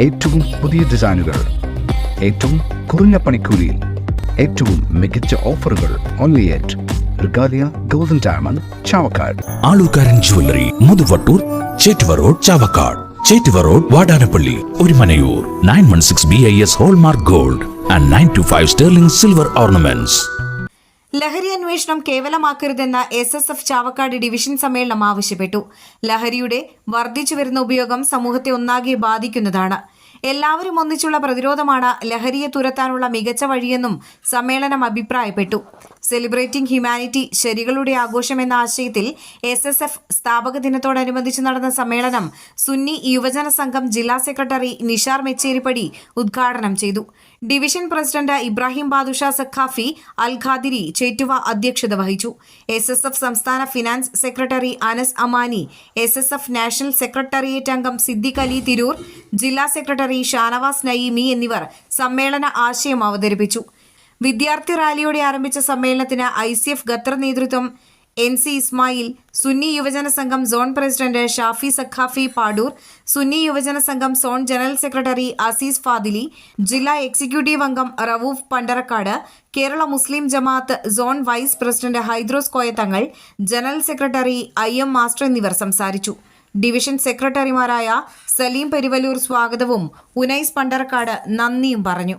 ഏറ്റവും പുതിയ ഡിസൈനുകൾ ഏറ്റവും കുറഞ്ഞ പണിക്കൂലിയിൽ ഏറ്റവും മികച്ച ഓഫറുകൾ only at Regalia Golden Diamond Chavakkad. Alukkaran jewellery Muthuvattoor Chettuva road Chavakkad. Chettuva road Vadanappally Orumanayur nine one six B I S hallmark gold and nine two five sterling silver ornaments ലഹരി അന്വേഷണം കേവലമാക്കരുതെന്ന S S F Chavakkad division സമ്മേളനം ആവശ്യപ്പെട്ടു. ലഹരിയുടെ വർദ്ധിച്ചു വരുന്ന ഉപയോഗം സമൂഹത്തെ ഒന്നാകെ ബാധിക്കുന്നതാണ്. എല്ലാവരും ഒന്നിച്ചുള്ള പ്രതിരോധമാണ് ലഹരിയെ തുരത്താനുള്ള മികച്ച വഴിയെന്നും സമ്മേളനം അഭിപ്രായപ്പെട്ടു. സെലിബ്രേറ്റിംഗ് ഹ്യൂമാനിറ്റി ശരികളുടെ ആഘോഷം എന്ന ആശയത്തിൽ എസ് എസ് എഫ് സ്ഥാപക ദിനത്തോടനുബന്ധിച്ച് നടന്ന സമ്മേളനം സുന്നി യുവജന സംഘം ജില്ലാ സെക്രട്ടറി നിഷാർ മെച്ചേരിപ്പടി ഉദ്ഘാടനം ചെയ്തു. ഡിവിഷൻ പ്രസിഡന്റ് ഇബ്രാഹിം ബാദുഷ സഖാഫി അൽ ഖാദിരി ചേറ്റുവ അധ്യക്ഷത വഹിച്ചു. എസ് എസ് എഫ് സംസ്ഥാന finance secretary Anas Amani S S F national secretariat അംഗം സിദ്ദിഖ് അലി തിരൂർ ജില്ലാ സെക്രട്ടറി ഷാനവാസ് നയീമി എന്നിവർ സമ്മേളന ആശയം അവതരിപ്പിച്ചു. വിദ്യാർത്ഥി റാലിയോടെ ആരംഭിച്ച സമ്മേളനത്തിന് ഐ സി എഫ് ഖത്തർ നേതൃത്വം N C Ismail Sunni Yuvajana Sangham zone president Shafi Saqafi Padoor Sunni Yuvajana Sangham zone general secretary Aziz Fadili ജില്ലാ എക്സിക്യൂട്ടീവ് അംഗം Rauf Pandarakkad Kerala Muslim Jamaat zone vice president Hydros Koyathangal general secretary I M master എന്നിവർ സംസാരിച്ചു. Division സെക്രട്ടറിമാരായ സലീം പെരുവലൂർ സ്വാഗതവും ഉനൈസ് പണ്ടറക്കാട് നന്ദിയും പറഞ്ഞു.